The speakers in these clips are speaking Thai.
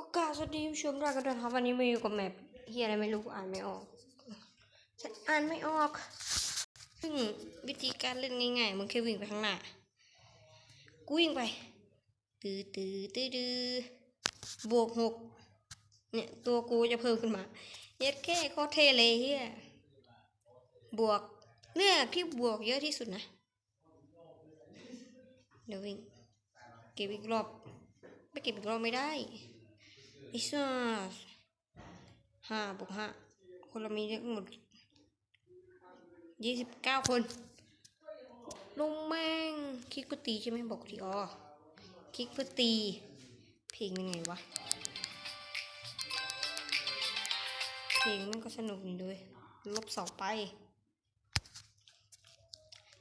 ก็กล้าสวัสดีผู้ชมด้วยกันด้วยครับวันนี้มาอยู่กับแมปเฮียอะไรไม่รู้อ่านไม่ออกฉันอ่านไม่ออก ซึ่งวิธีการเล่นง่ายๆมึงแค่วิ่งไปข้างหน้ากูวิ่งไปตื้อตื้อตื้อตื้อบวกหกเนี่ยตัวกูจะเพิ่มขึ้นมาเย็ดแค่โคเทเลยเฮียบวกเลือกที่บวกเยอะที่สุดนะเดี๋ยววิ่งเก็บอีกรอบไม่เก็บอีกรอบไม่ได้ ไอ้สัสห้าบวกห้าคนเรามีทั้งหมดยี่สิบเก้าคนลงแม่งคลิกเพื่อตีใช่ไหมบอกทีอ๋อคลิกเพื่อตี เพลงเป็นไงวะ เพลงมันก็สนุกดีด้วย ลบสองไป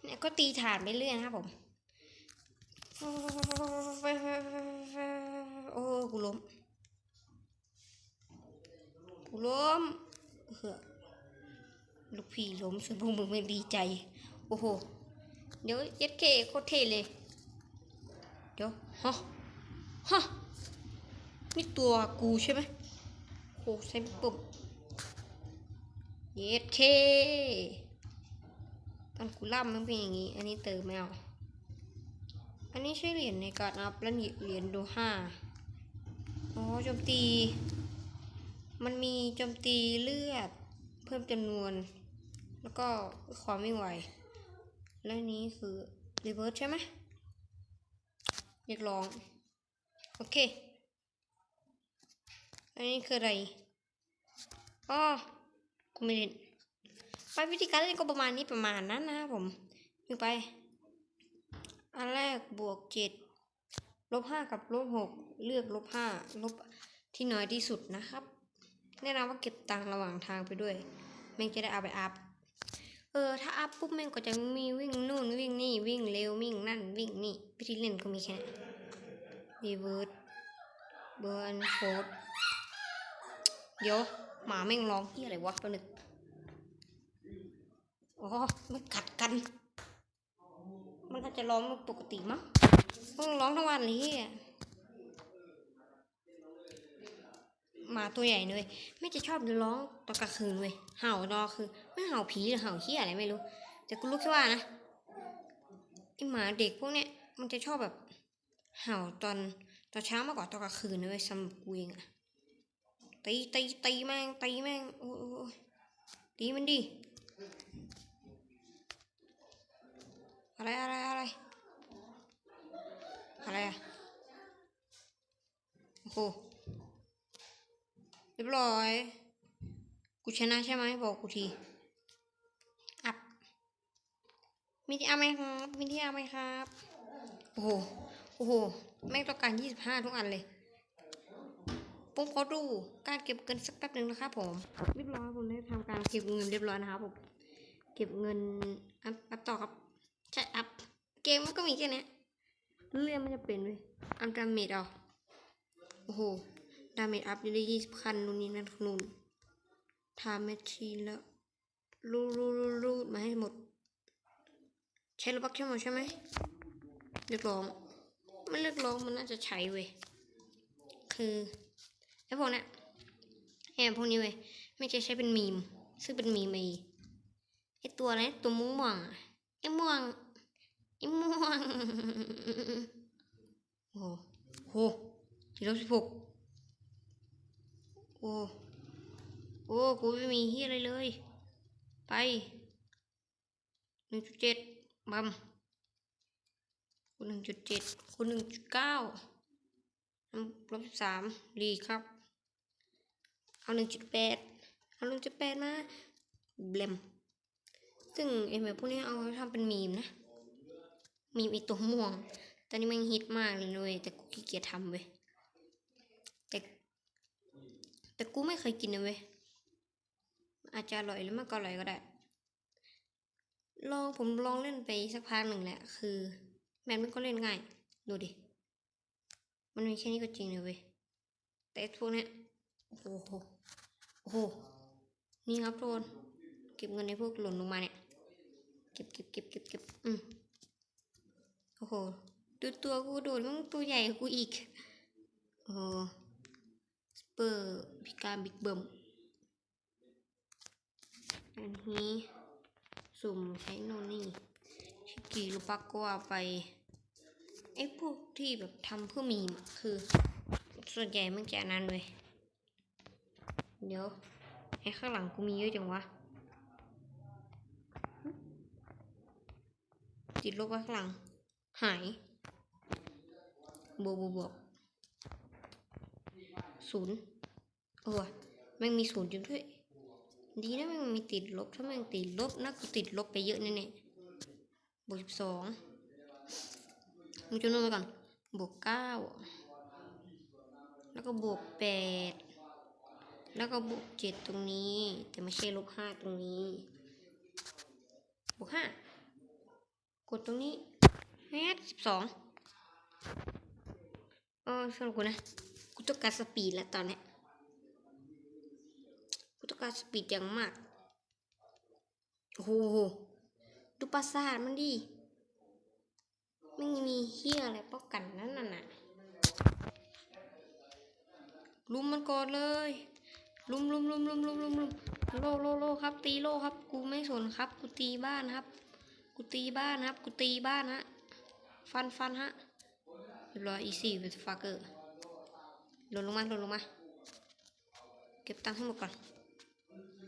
เนี่ยก็ตีฐานไปเรื่อยนะครับผม โอ้กูล้ม กูล้มเฮ้อลูกพี่ล้มซึ่งพวกมึงไม่ดีใจ โอ้โห เดี๋ยวย็ดเคโคตรเท่เลย เดี๋ยวฮะฮะนี่ตัวกูใช่ไหมโหใส่ปุ่มเย็ดเคตอนกูล่ำมันเป็นอย่างนี้ อันนี้เติมไม่เอาอันนี้ใช่เหรียญในการอัพและเหรียญดูห้าอ๋อโจมตี มันมีโจมตีเลือด เพิ่มจำนวน แล้วก็ความไม่ไหวและนี้คือรีเวิร์สใช่ไหมเรียกร้อง โอเค อันนี้คืออะไรอ๋อกูไม่เล่นไปวิธีการเล่นก็ประมาณนี้ประมาณนั้นนะครับผมยิงไป อันแรกบวกเจ็ดลบห้ากับลบหกเลือกลบห้าลบที่น้อยที่สุดนะครับ แนะนำว่าเก็บตังค์ระหว่างทางไปด้วยแม่งจะได้เอาไปอัพเออถ้าอัพปุ๊บแม่งก็จะมีวิ่งนู่นวิ่งนี่วิ่งเร็ววิ่งนั่นวิ่งนี่วิธีเล่นก็มีแค่นี้รีเวิร์ดเบิร์นโคดเดี๋ยวหมาแม่งร้องที่อะไรวะแป๊บนึงอ๋อมันกัดกัน มันอาจจะร้องปกติมั้งมันร้องทั้งวันเลยเฮีย หมาตัวใหญ่เลยไม่จะชอบร้องตอนกลางคืนเว้ยเห่าตอนกลางคือไม่เห่าผีหรือเห่าเฮียอะไรไม่รู้ แต่กูรู้แค่ว่านะไอหมาเด็กพวกเนี้ยมันจะชอบแบบเห่าตอนตอนเช้ามากกว่าตอนกลางคืนเว้ยสำหรับกูเองอะตีตีตีแม่งตีแม่งโอ้โอ้ยโอ้ยตีมันดิอะไรอะไรอะไรอะไรอะโอ้โห เรียบร้อย กูชนะใช่ไหมบอกกูที อัพมีที่อัพไหมครับมีที่อัพไหมครับ โอ้โห โอ้โห แม่งต้องการยี่สิบห้าทุกอันเลยผมขอดูการเก็บเงินสักแป๊บหนึ่งนะครับผม เรียบร้อยผมได้ทำการเก็บเงินเรียบร้อยนะครับผมเก็บเงินอัพอัพต่อครับใช่อัพเกมมันก็มีแค่นี้เรื่องมันจะเป็นเลยอัพดาเมจเอาโอ้โห ดาเมจอัพได้ยี่สิบคันนู่นนี่นั่นนู่นทาแมชชีนแล้วรูดรูดรูดมาให้หมด ใช้ระบักใช่ไหมใช่ไหมเรียกร้องไม่เรียกร้องมันน่าจะใช้เว้ยคือไอ้พวกเนี้ยไอพวกนี้เว้ยไม่ใช่ใช้เป็นมีม ซึ่งเป็นมีมไอ้ไอ้ตัวอะไรตัวม่วงๆอะไอ้ม่วงไอ้ม่วงโอ้โหโหทีลบสิบหก โอ้โอ้กูไม่มีเฮียอะไรเลย ไปหนึ่งจุดเจ็ดบัมคูหนึ่งจุดเจ็ดคูหนึ่งจุดเก้าลบสิบสามรีครับ เอาหนึ่งจุดแปดเอาหนึ่งจุดแปดมาเบลมซึ่งไอ้แบบพวกนี้เอาทำเป็นมีมนะ มีไอีตัวม่วง ตอนนี้มันฮิตมากเลยเว้ยแต่กูขี้เกียจทำเว้ย แต่ แต่กูไม่เคยกินนะเว้ยอาจจะอร่อยหรือไม่ก็อร่อยก็ได้ ลองผมลองเล่นไปสักพักหนึ่งแหละ คือ แมนมันก็เล่นง่าย ดูดิ มันมีแค่นี้ก็จริงนะเว้ย แต่พวกเนี้ยโอ้โห โอ้โห นี่ครับทุกคนเก็บเงินในพวกหล่นลงมาเนี่ย เก็บเก็บเก็บเก็บเก็บอืมโอ้โห ดูตัวกูโดดมันตัวใหญ่กูอีก โอ้ โหปอร์พิการบิ๊กเบิ้มอันนี้สุ่มใช้โนนนี่ชิกิลูปักก็ว่าไปไอ้พวกที่แบบทำเพื่อมีมคือ ส่วนใหญ่มันจะนั้นเลย เดี๋ยวไอ้ข้างหลังกูมีเยอะจังวะ ติดลบไว้ข้างหลัง หายบวบวกบวก ศูนย์เออแม่งมีศูนย์จริงด้วย ดีนะแม่งมีติดลบ ถ้าแม่งติดลบนะกูติดลบไปเยอะแน่ๆบวกสิบสองมึงจำนวนไปก่อน บวกเก้า แล้วก็บวกแปด แล้วก็บวกเจ็ดตรงนี้ แต่ไม่ใช่ลบห้าตรงนี้ บวกห้ากดตรงนี้แฮดสิบสองเออสำหรับกูนะ ต้องการสปีดแล้วตอนนี้กูต้องการสปีดอย่างมากโอ้โหดูปราสาทมันดิไม่มีเฮียอะไรป้องกันนั่นน่ะนะลุมมันก่อนเลยลุมลุมลุมลุมลุมลุมลุมโลโลโลครับ ตีโลครับ กูไม่สนครับ กูตีบ้านครับ กูตีบ้านครับ กูตีบ้านฮะ ฟันฟันฮะเรียบร้อยอีซี่เป็นฟักเกอร์ หล่นลงมาหล่นลงมา เก็บตังค์ให้หมดก่อน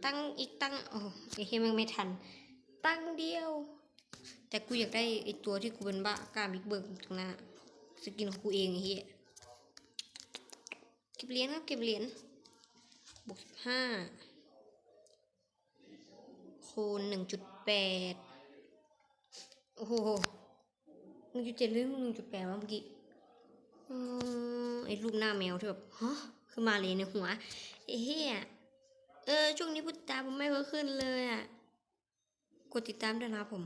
ตังอีกตังโอ้ไอเฮียมันไม่ทัน ตังเดียว แต่กูอยากได้ไอตัวที่กูเป็นบ้ากล้าบิ๊กเบิร์ตรงหน้าสกินของกูเองไอเฮียเก็บเหรียญครับเก็บเหรียญบวกสิบห้าคูณหนึ่งจุดแปดโอ้โหหนึ่งจุดเจ็ดหรือหนึ่งจุดแปดเมื่อกี้อืม ไอ้รูปหน้าแมวที่แบบฮะขึ้นมาเลยในหัวไอ้เหี้ยเออช่วงนี้พุทตาผมไม่เพิ่มขึ้นเลยอะกดติดตามด้วยนะผม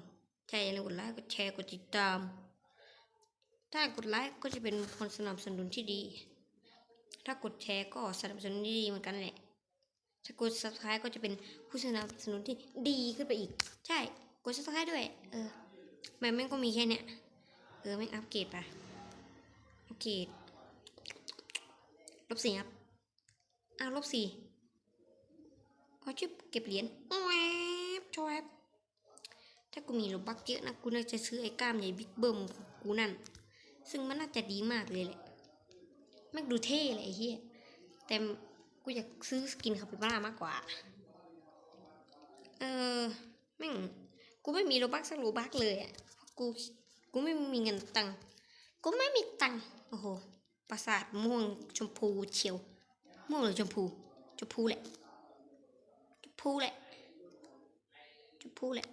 ใช่แล้วกดไลค์กดแชร์กดติดตาม ถ้ากดไลค์ก็จะเป็นคนสนับสนุนที่ดี ถ้ากดแชร์ก็สนับสนุนที่ดีเหมือนกันแหละถ้ากด subscribe ก็จะเป็นผู้สนับสนุนที่ดีขึ้นไปอีก ใช่กด subscribe ด้วย เออแม่แม่งก็มีแค่เนี้ยเออแม่งอัปเกรดไปอัปเกรด ลบสี่ครับ อ้าวลบสี่เอาชิบเก็บเหรียญแวบชวบถ้ากูมีโลบักเยอะนะกูน่าจะซื้อไอ้กล้ามใหญ่บิ๊กเบิ้มของกูนั่น ซึ่งมันน่าจะดีมากเลยแหละแม่งดูเท่เลยไอ้เหี้ย แต่กูอยากซื้อสกินคาปิบาร่ามากกว่า เออแม่งกูไม่มีโลบักสักโลบักเลยอะ กู กูไม่มีเงินตัง กูไม่มีตัง โอ้โห ประสาทม่วงชมพูเชียว ม่วงหรือชมพู ชมพูแหละ ชมพูแหละ ชมพูแหละ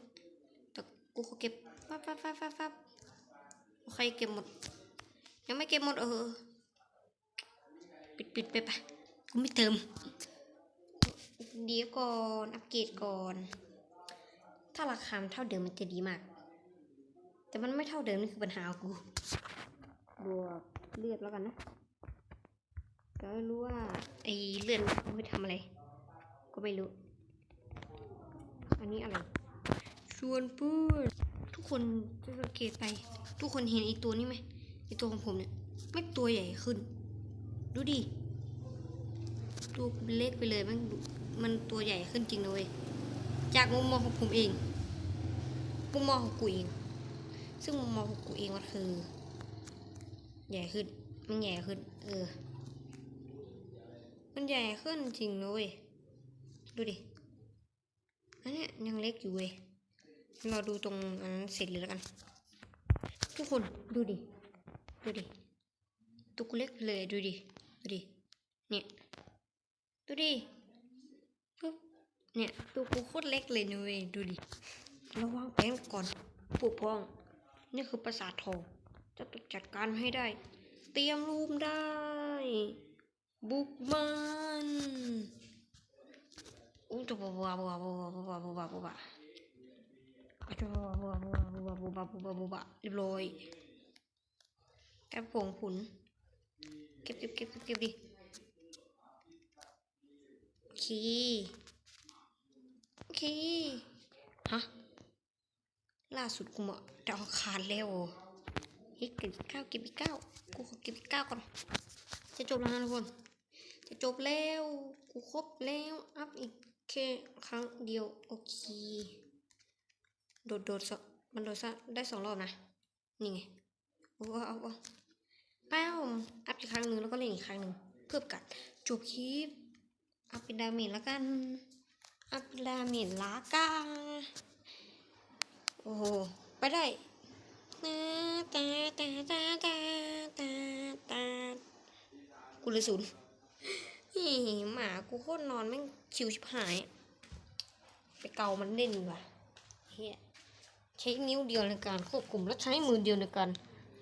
แต่กูขอเก็บฟับฟับฟับฟับฟับโอเคเก็บหมด ยังไม่เก็บหมดเออ ปิดปิดไปปะกูไม่เติม เดี๋ยวก่อน อัปเกรดก่อน ถ้าราคามเท่าเดิมมันจะดีมาก แต่มันไม่เท่าเดิมนี่คือปัญหาของกู บวก เลือดแล้วกันนะก็ไม่รู้ว่าไอ้เลือดเอาไปทำอะไร ก็ไม่รู้ อันนี้อะไรชวนเพื่อนทุกคนจะสังเกตไป ทุกคนเห็นไอ้ตัวนี้ไหมไอ้ตัวของผมเนี่ยไม่ตัวใหญ่ขึ้น ดูดิตัวเล็กไปเลยมันมันตัวใหญ่ขึ้นจริงนะเว้ยจากมุมมองของผมเองมุมมองของกูเอง ซึ่งมุมมองของกูเองมันคือ ใหญ่ขึ้น มันใหญ่ขึ้น เออ มันใหญ่ขึ้นจริงนะเว้ย ดูดิ อันนี้ยังเล็กอยู่เว้ย เราดูตรงอันนั้นเสร็จเลยแล้วกัน ทุกคนดูดิ ดูดิตัวกูเล็กเลยดูดิ ดูดิ เนี่ย ดูดิปึ๊บเนี่ยตัวกูโคตรเล็กเลยนะเว้ยดูดิ ระวังแผนก่อนปกป้อง นี่คือประสาททอง จะต้องจัดการให้ได้ เตรียมรูมได้ บุกมันอู้จะบัวบัวบัวบัวบัวบัวบัวบัวบัวจะบัวบัวบัวบัวบัวบัวบัวบัวบัวบัวเรียบร้อยแกบผงผุนเก็บเก็บเก็บเก็บเก็บดิโอเคโอเคฮะล่าสุดกูมาดาวอังคารแล้ว อเฮ้ยเก็บอีกเก้าเก็บอีกเก้ากูขอเก็บอีกเก้าก่อน จะจบแล้วนะทุกคน จะจบแล้ว กูครบแล้ว อัพอีกแค่ครั้งเดียว โอเค โดดโดดสองมันโดดซะได้สองรอบนะ นี่ไงโอ้เอาเอาแป้วอัพอีกครั้งหนึ่งแล้วก็เล่นอีกครั้งหนึ่งเพื่อกัดจบคลิป อัพเป็นดาเมจแล้วกัน อัพดาเมจลากันโอ้โห ไปได้ ตาตาตาตาตาตาตากูเลยศูนย์นี่หมากูโคตรนอนแม่งชิวชิบหาย ไปเกามันเล่นดีกว่าเฮียใช้นิ้วเดียวในการควบคุมและใช้มือเดียวในการ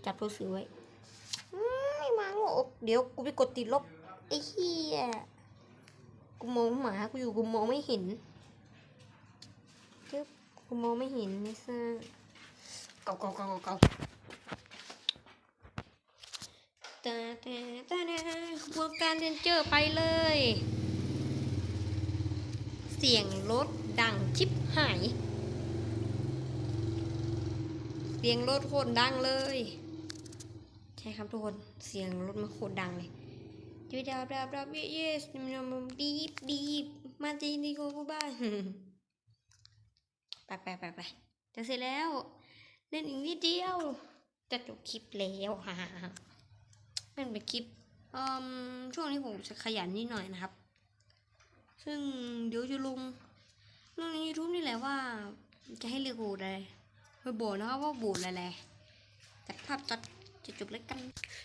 จับตัวสือไว้อืมไม่มาหรอกเดี๋ยวกูไปกดติดลบไอ้เฮียกูมองหมากูอยู่กูมองไม่เห็นจึ๊บกูมองไม่เห็นไม่ทราบ กาเกาเกาเกาเกาตาตาตาตาขบวนการเรนเจอร์ไปเลย เสียงรถดังชิบหาย เสียงรถโคตรดังเลย ใช่ครับทุกคน เสียงรถมันโคตรดังเลยจีดาบดาบดาบเยสมันดีบดีบมาจีดีโกกูบ้านไปไปไปไปจะเสร็จแล้ว เล่นอีกนิดเดียว จะจบคลิปแล้วฮ่าฮ่าฮ่ามันเป็นคลิปอ่มช่วงนี้ผมจะขยันนิดหน่อยนะครับ ซึ่งเดี๋ยวจะลงลงใน YouTube นี่แหละว่า จะให้เลือกโบสอะไรไปโบสนะครับว่าโบสอะไรแต่ภาพตัดจะจบแล้วกัน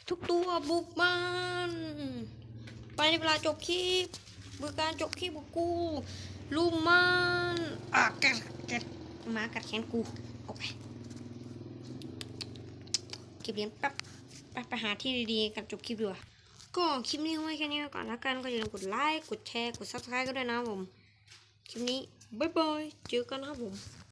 ทุกตัวบุกมันไปในเวลาจบคลิปบื่อการจบคลิปกู ลุมมันอะกัดกัดมากัดแขนกูออกไป เก็บเหรียญปั๊บไปไปหาที่ดีๆกันจบคลิปดีกว่าก็คลิปนี้ไว้แค่นี้ก่อนแล้วกันก็อย่าลืมกดไลค์กดแชร์กดซับสไครต์ก็ด้วยนะผม คลิปนี้บ๊ายบายเจอกันนะครับผม